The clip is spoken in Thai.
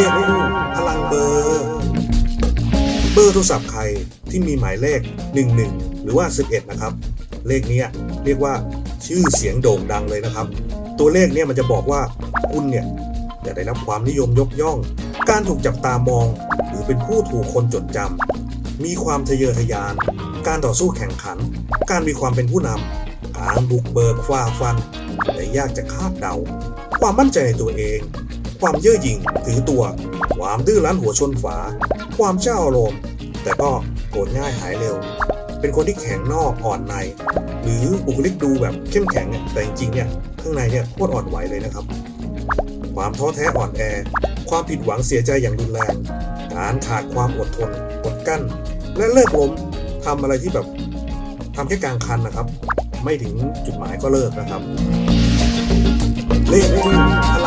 เลขพลังเบอร์ เบอร์โทรศัพท์ใครที่มีหมายเลข 11 หรือว่า 11 นะครับ เลขนี้เรียกว่าชื่อเสียงโด่งดังเลยนะครับ ตัวเลขเนี่ยมันจะบอกว่าคุณเนี่ยจะได้รับความนิยมยกย่อง การถูกจับตามอง หรือเป็นผู้ถูกคนจดจำมีความทะเยอทะยาน การต่อสู้แข่งขัน การมีความเป็นผู้นำการบุกเบิกฝ่าฟันและยากจะคาดเดา ความมั่นใจในตัวเอง ความเย่อหยิ่งถือตัว ความดื้อรั้นหัวชนฝา ความเจ้าอารมณ์ แต่ก็โกรธง่ายหายเร็ว เป็นคนที่แข็งนอกอ่อนใน หรือบุคลิกดูแบบเข้มแข็งอะแต่จริงๆเนี่ยข้างในเนี่ยโคตรอ่อนไหวเลยนะครับ ความท้อแท้อ่อนแอ ความผิดหวังเสียใจอย่างรุนแรง การขาดความอดทนอดกั้น และเลิกล้มทำอะไรที่แบบทำแค่กลางคันนะครับ ไม่ถึงจุดหมายก็เลิกนะครับ เลขคู่อร์